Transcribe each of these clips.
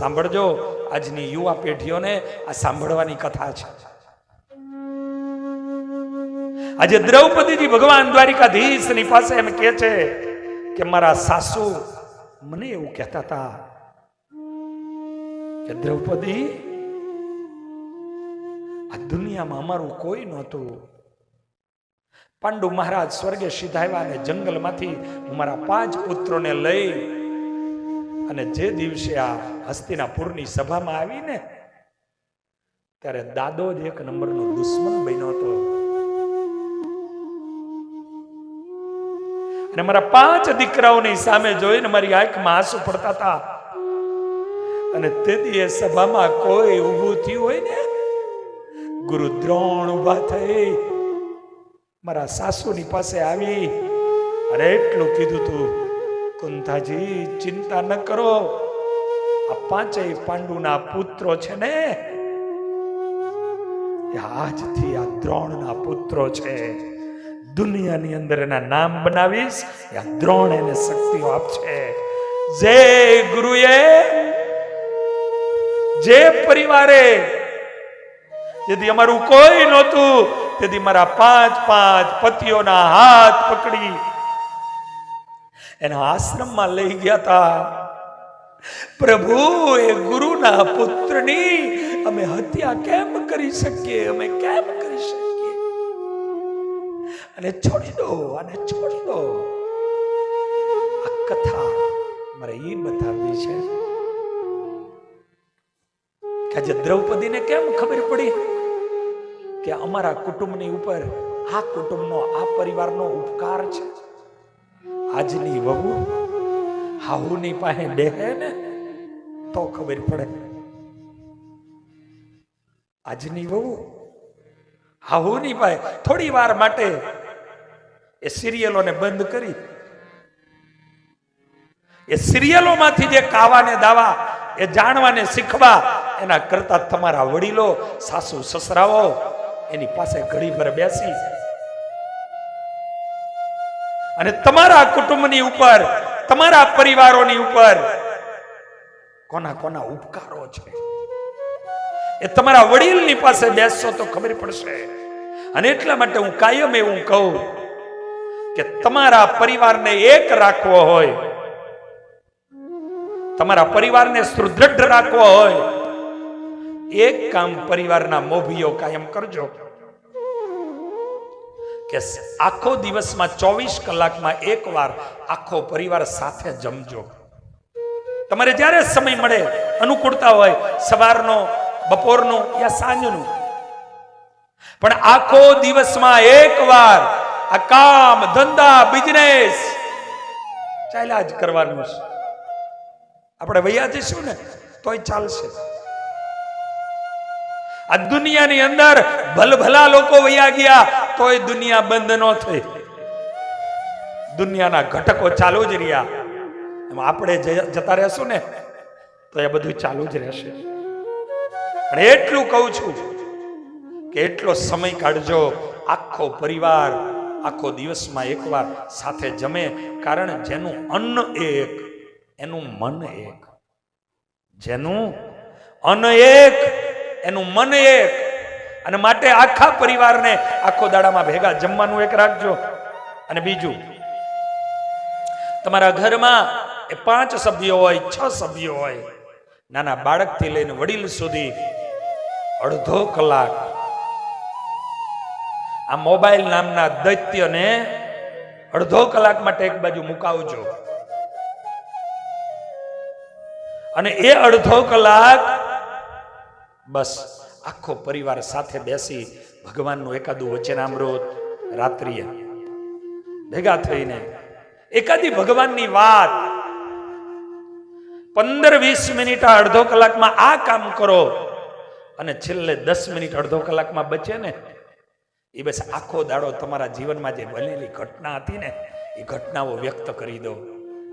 સાંભળજો, આજની યુવા પેઢીઓને આ સાંભળવાની કથા છે. આજે દ્રૌપદીજી ભગવાન દ્વારિકાધીશની પાસે એમ કે છે કે મારા સાસુ મને એવું કહેતા હતા કે દ્રૌપદી, આ દુનિયામાં અમારું કોઈ નહોતું. પાંડુ મહારાજ સ્વર્ગે સીધાવ્યા અને જંગલમાંથી હું મારા પાંચ પુત્રોને લઈ અને જે દિવસે આ હસ્તિનાપુરની સભામાં આવીને, ત્યારે દાદો જ એક નંબરનો દુશ્મન બન્યો હતો. અને મારા પાંચ દીકરાઓની સામે જોઈને મારી આંખમાં આંસુ પડતા હતા. અને તેથી એ સભામાં કોઈ ઊભું થયું હોય ને, ગુરુ દ્રોણ ઊભા થઈ, મારા સાસુની પાસે આવી અને એટલું કીધું તું કુંતાજી ચિંતા ન કરો. આ પાંચેય પાંડુના પુત્રો છે ને આજથી આ દ્રોણના પુત્રો છે. દુનિયાની અંદર એના નામ બનાવીશ આ દ્રોણ એને શક્તિઓ આપશે. જે ગુરુએ, જે પરિવારે, જેથી અમારું કોઈ નહોતું, તેથી મારા પાંચ પાંચ પતિઓના હાથ પકડી એના આશ્રમમાં લઈ ગયા હતા પ્રભુ એ ગુરુના પુત્રની અમે હત્યા કેમ કરી શકીએ? અમે કેમ કરી શકીએ? અને છોડી દો, અને છોડી દો. આ કથા મારે એ બતાવવી છે. કે આજે દ્રૌપદીને કેમ ખબર પડી? કે અમારા કુટુંબની ઉપર, આ કુટુંબનો, આ પરિવારનો ઉપકાર છે. આજની વહુ હાહુની પાસે બેહે ને તો ખબર પડે. આજની વહુ હાહુની પાસે થોડી વાર માટે એ સિરિયલોને બંધ કરી. એ સિરિયલોમાંથી જે કાવાને દાવા, એ જાણવાને શીખવા, એના કરતા તમારા વડીલો, સાસુ, સસરાઓ એની પાસે ઘડી પર બેસી અને તમારા કુટુંબની ઉપર, તમારા પરિવારોની ઉપર કોના કોના ઉપકારો છે? એ તમારા વડીલની પાસે બેસશો તો ખબર પડશે. અને એટલા માટે હું કાયમ એવું કહું કે તમારા પરિવારને એક રાખવો હોય, તમારા પરિવારને સુદૃઢ રાખવો હોય, એક કામ પરિવારના મોભીઓ કાયમ કરજો. કે આખો દિવસમાં ચોવીસ કલાકમાં એક વાર આખો પરિવાર સાથે જમજો. તમારે જ્યારે સમય મળે, અનુકૂળતા હોય, સવારનો, બપોરનો યા સાંજનું. પણ આખો દિવસમાં એક વાર આ કામ, ધંધા બિઝનેસ ચાલ્યા જ કરવાનું છે. આપણે વૈયા જઈશું ને, તોય ચાલશે. આ દુનિયાની અંદર ભલભલા લોકો વયા ગયા, તોય દુનિયા બંધ ન થઈ. દુનિયાના ઘટકો ચાલુ જ રહ્યા. એમાં આપણે જતા રહેશું ને, તો એ બધું ચાલુ જ રહેશે. અને એટલું કહું છું કે એટલો સમય કાઢજો. આખો પરિવાર આખો દિવસમાં એકવાર સાથે જમે, કારણ જેનું અન્ન એક, એનું મન એક. જેનું અન્ન એક એનું મન એક. અને માટે આખા પરિવારને આખો દાડામાં ભેગા જમવાનું એક રાખજો. અને બીજું, તમારા ઘરમાં એ પાંચ સભ્યો હોય, છ સભ્યો હોય, નાના બાળકથી લઈને વડીલ સુધી અડધો કલાક આ મોબાઈલ નામના દૈત્યને અડધો કલાક માટે એક બાજુ મુકાવજો. અને એ અડધો કલાક બસ આખો પરિવાર સાથે બેસી ભગવાનનું એકાદું વચનામૃત રાત્રિએ ભેગા થઈને એકાદી ભગવાનની વાત. પંદર વીસ મિનિટ અડધો કલાકમાં આ કામ કરો અને છેલ્લે દસ મિનિટ અડધો કલાકમાં બચે ને. એ બસ આખો દાડો તમારા જીવનમાં જે બનેલી ઘટના હતી ને એ ઘટનાઓ વ્યક્ત કરી દો.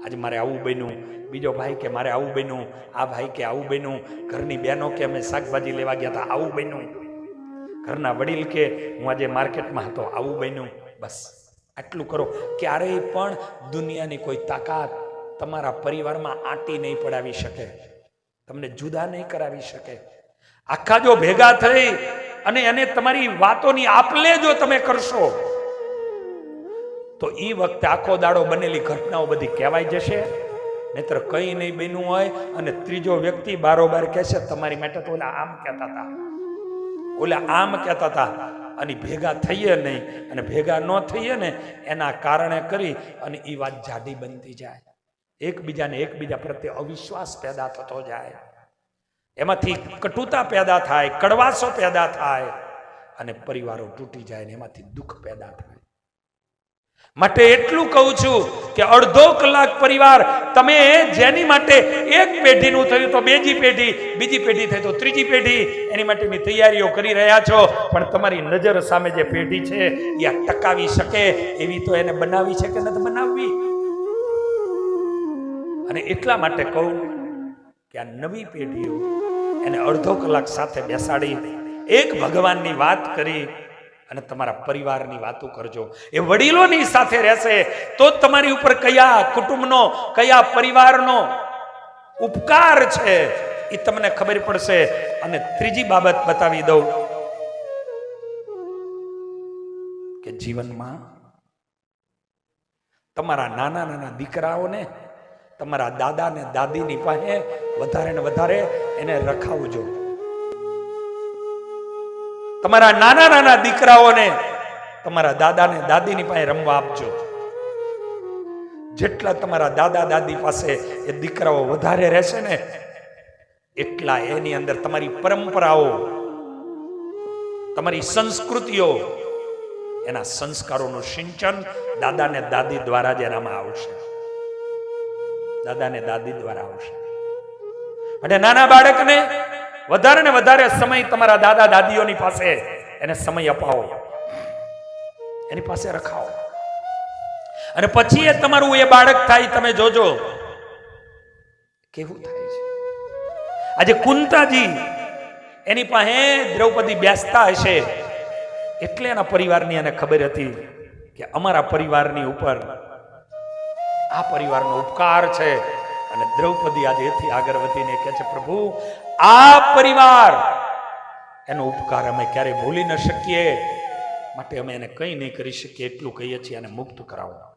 આજે મારે આવું બન્યું. બીજો ભાઈ કે મારે આવું બન્યું. આ ભાઈ કે આવું બન્યું. ઘરની બહેનો કે અમે શાકભાજી લેવા ગયા હતા આવું બન્યું. ઘરના વડીલ કે હું આજે માર્કેટમાં હતો, આવું બન્યું. બસ, આટલું કરો. ક્યારેય પણ દુનિયાની કોઈ તાકાત તમારા પરિવારમાં આંટી નહીં પડાવી શકે. તમને જુદા નહીં કરાવી શકે. આખા જો ભેગા થઈ અને એને તમારી વાતોની આપલે જો તમે કરશો તો એ વખતે આખો દાડો બનેલી ઘટનાઓ બધી કહેવાય જશે. નહીતર કંઈ નહીં બન્યું હોય અને ત્રીજો વ્યક્તિ બારોબાર કહેશે, તમારી માટે તો ઓલા આમ કહેતા હતા. ઓલા આમ કહેતા હતા. અને ભેગા થઈએ નહીં. અને ભેગા ન થઈએ ને, એના કારણે કરી અને એ વાત જાડી બનતી જાય. એકબીજાને એકબીજા પ્રત્યે અવિશ્વાસ પેદા થતો જાય. એમાંથી કટુતા પેદા થાય, કડવાશો પેદા થાય અને પરિવારો તૂટી જાય ને એમાંથી દુઃખ પેદા થાય. માટે એટલું કહું છું કે અડધો કલાક પરિવાર તમે જેની માટે એક પેઢીનું થયું તો બીજી પેઢી બીજી પેઢી થઈ તો ત્રીજી પેઢી. એની માટેની તૈયારીઓ કરી રહ્યા છો, પણ તમારી નજર સામે જે પેઢી છે, એ ટકાવી શકે, એવી તો એને બનાવી છે કે નથી બનાવવી? અને એટલા માટે કહું કે આ નવી પેઢીઓ એને અડધો કલાક સાથે બેસાડી, એક ભગવાનની વાત કરી અને તમારા પરિવારની વાતો કરજો. એ વડીલોની સાથે રહેશે, તો તમારી ઉપર કયા કુટુંબનો, કયા પરિવારનો ઉપકાર છે એ તમને ખબર પડશે. અને ત્રીજી બાબત બતાવી દઉં કે જીવનમાં તમારા નાના નાના દીકરાઓને, તમારા દાદા ને દાદીની પાસે વધારે ને વધારે એને રખાવજો. તમારા નાના નાના દીકરાઓને, તમારા દાદા ને દાદીની પાસે રમવા આપજો. જેટલા તમારા દાદા, દાદી પાસે એ દીકરાઓ વધારે રહેશે ને, એટલા એની અંદર તમારી પરંપરાઓ, તમારી સંસ્કૃતિઓ, એના સંસ્કારોનું સિંચન દાદા ને દાદી દ્વારા જ એનામાં આવશે. દાદા ને દાદી દ્વારા આવશે. અને નાના બાળકને વધારે ને વધારે સમય તમારા દાદા દાદીઓની પાસે એને સમય અપાવો. એની પાસે રખાવો. અને પછી એ તમારું એ બાળક થાય, તમે જોજો કેવું થાય છે. આજે કુંતાજી એની પાસે દ્રૌપદી બેસતા હશે એટલે એના પરિવારની એને ખબર હતી કે અમારા પરિવારની ઉપર આ પરિવારનો ઉપકાર છે. અને દ્રૌપદી આજે એથી આગળ વધીને કહે છે, પ્રભુ, આ પરિવાર, એનો ઉપકાર અમે ક્યારેય ભૂલી ન શકીએ. માટે અમે એને કંઈ નહીં કરી શકીએ, એટલું કહીએ છીએ અને મુક્ત કરાવો.